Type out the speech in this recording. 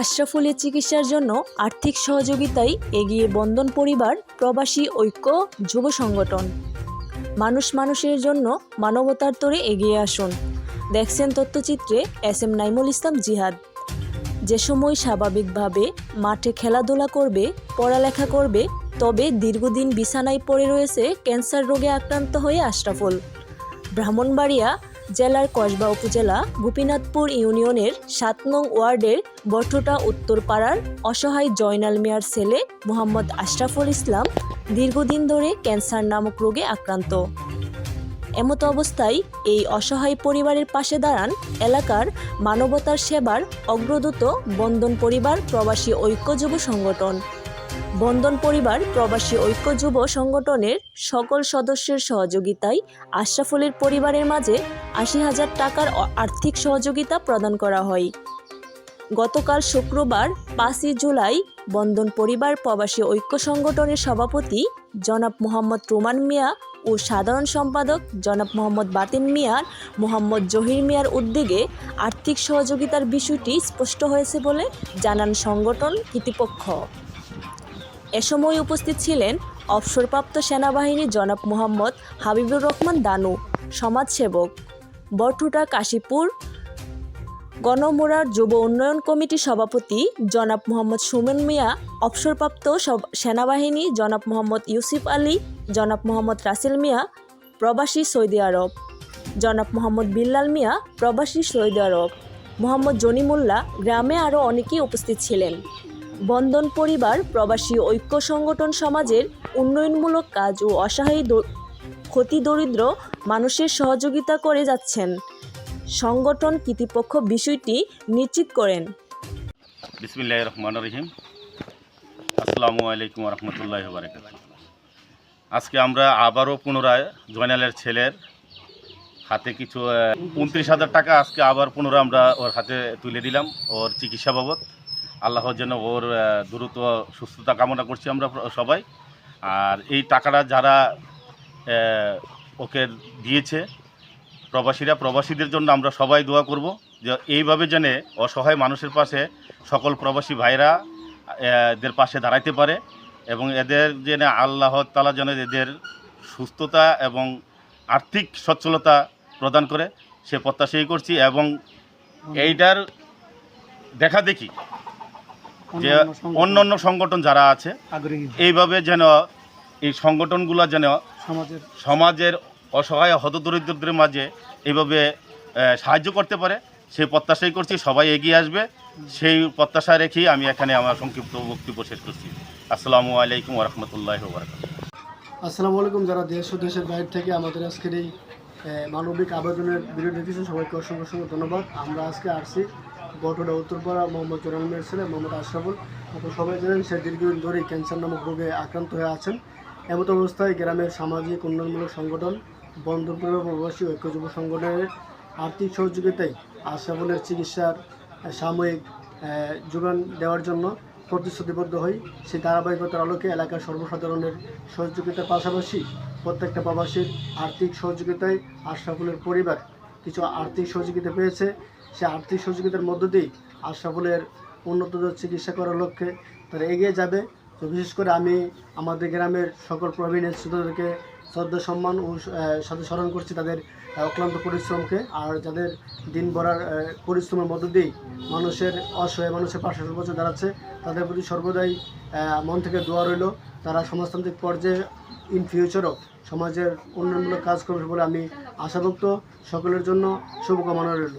আশরাফুলের চিকিৎসার জন্য আর্থিক সহযোগিতায় এগিয়ে বন্ধন পরিবার, প্রবাসী ঐক্য, যুব সংগঠন। মানুষ মানুষের জন্য মানবতার তরে এগিয়ে আসুন। দেখছেন তথ্যচিত্রে এস এম নাইমুল ইসলাম জিহাদ। যে সময় স্বাভাবিকভাবে মাঠে খেলাধুলা করবে, পড়ালেখা করবে, তবে দীর্ঘদিন বিছানায় পড়ে রয়েছে ক্যান্সার রোগে আক্রান্ত হয়ে আশরাফুল। ব্রাহ্মণবাড়িয়া জেলার কসবা উপজেলা গোপীনাথপুর ইউনিয়নের সাত নং ওয়ার্ডের বটুটা উত্তরপাড়ার অসহায় জয়নাল মিয়ার ছেলে মোহাম্মদ আশরাফুল ইসলাম দীর্ঘদিন ধরে ক্যান্সার নামক রোগে আক্রান্ত। এমতো অবস্থায় এই অসহায় পরিবারের পাশে দাঁড়ান এলাকার মানবতার সেবার অগ্রদূত বন্দন পরিবার প্রবাসী ঐক্য যুব সংগঠন। বন্দন পরিবার, প্রবাসী ঐক্য যুব সংগঠনের সকল সদস্যের সহযোগিতায় আশরাফুলের পরিবারের মাঝে আশি হাজার টাকার আর্থিক সহযোগিতা প্রদান করা হয়। গতকাল শুক্রবার পাঁচই জুলাই বন্দন পরিবার, প্রবাসী ঐক্য সংগঠনের সভাপতি জনাব মোহাম্মদ রোমান মিয়া ও সাধারণ সম্পাদক জনাব মোহাম্মদ বাতিন মিয়ার মোহাম্মদ জহির মিয়ার উদ্যোগে আর্থিক সহযোগিতার বিষয়টি স্পষ্ট হয়েছে বলে জানান সংগঠন কর্তৃপক্ষ। এ সময় উপস্থিত ছিলেন অবসরপ্রাপ্ত সেনাবাহিনী জনাব মোহাম্মদ হাবিবুর রহমান দানু, সমাজসেবক বরঠুটা কাশীপুর, গণমোড়ার যুব উন্নয়ন কমিটির সভাপতি জনাব মোহাম্মদ সুমন মিয়া, অবসরপ্রাপ্ত সেনাবাহিনী জনাব মোহাম্মদ ইউসুফ আলী, জনাব মোহাম্মদ রাসেল মিয়া, প্রবাসী সৌদি আরব, জনাব মোহাম্মদ বিল্লাল মিয়া, প্রবাসী সৌদি আরব, মোহাম্মদ জনিমুল্লাহ গ্রামে আরও অনেকেই উপস্থিত ছিলেন। বন্ধন পরিবার, প্রবাসী ঐক্য সংগঠন সমাজের উন্নয়নমূলক কাজ ও অসহায় ক্ষতি দরিদ্র মানুষের সহযোগিতা করে যাচ্ছেন। সংগঠন কর্তৃপক্ষ বিষয়টি নিশ্চিত করেন। রহমান রহিম। আসসালামু আলাইকুম রহমতুল্লাহ আজকে আমরা আবারও পুনরায় জয়নালের ছেলের হাতে কিছু উনত্রিশ হাজার টাকা আজকে আবার পুনরায় আমরা ওর হাতে তুলে দিলাম, ওর চিকিৎসা বাবদ। আল্লাহ যেন ওর দ্রুত সুস্থতা কামনা করছি আমরা সবাই। আর এই টাকাটা যারা ওকে দিয়েছে, প্রবাসীরা, প্রবাসীদের জন্য আমরা সবাই দোয়া করব যে এইভাবে যেন অসহায় মানুষের পাশে সকল প্রবাসী ভাইরা, এদের পাশে দাঁড়াইতে পারে এবং এদের যেন আল্লাহ তালা যেন এদের সুস্থতা এবং আর্থিক সচ্ছলতা প্রদান করে, সে প্রত্যাশাই করছি এবং এইটার দেখা দেখি। যে অন্য অন্য সংগঠন যারা আছে এইভাবে যেন এই সংগঠনগুলো যেন সমাজের সমাজের অসহায় হতদরিদ্রদের মাঝে এইভাবে সাহায্য করতে পারে সেই প্রত্যাশাই করছি সবাই এগিয়ে আসবে। সেই প্রত্যাশা রেখেই আমি এখানে আমার সংক্ষিপ্ত বক্তব্য শেষ করছি। আসসালামু আলাইকুম রহমতুল্লাহ বরকাত আসসালামু আলাইকুম যারা দেশ ও দেশের বাইরে থেকে আমাদের আজকের এই মানবিক আবেদনের ভিডিও দেখেছেন সবাইকে অসংখ্য অসংখ্য ধন্যবাদ। আমরা আজকে আসছি বটুডা উত্তরপাড়া মোহাম্মদ জোরানমের ছেলে, মোহাম্মদ আশরাফুল। আপনারা সবাই জানেন সে দীর্ঘদিন ধরেই ক্যান্সার নামক রোগে আক্রান্ত হয়ে আছেন। এমত অবস্থায় গ্রামের সামাজিক উন্নয়নমূলক সংগঠন বন্ধুপ্রিয় প্রবাসী ঐক্য যুব সংগঠনের আর্থিক সহযোগিতায় আশরাফুলের চিকিৎসার সাময়িক যোগান দেওয়ার জন্য প্রতিশ্রুতিবদ্ধ হই। সেই ধারাবাহিকতার আলোকে এলাকার সর্বসাধারণের সহযোগিতার পাশাপাশি প্রত্যেকটা প্রবাসীর আর্থিক সহযোগিতায় আশরাফুলের পরিবার কিছু আর্থিক সহযোগিতা পেয়েছে। সে আর্থিক সহযোগিতার মধ্য দিয়ে আশরাফুলের উন্নততর চিকিৎসা করার লক্ষ্যে তারা এগিয়ে যাবে। তো বিশেষ করে আমি আমাদের গ্রামের সকল প্রবীণ শ্রোতাদেরকে শ্রদ্ধা, সম্মান ও সাথে স্মরণ করছি তাদের অক্লান্ত পরিশ্রমকে। আর যাদের দিন ভরার পরিশ্রমের মধ্য দিয়েই মানুষের অসহায়, মানুষের পাশে সর্বোচ্চ দাঁড়াচ্ছে, তাদের প্রতি সর্বদাই মন থেকে দোয়া রইল। তারা সমাজতান্ত্রিক পর্যায়ে ইন ফিউচারও সমাজের উন্নয়নমূলক কাজ করবে বলে আমি আশাভুক্ত। সকলের জন্য শুভকামনা রইল।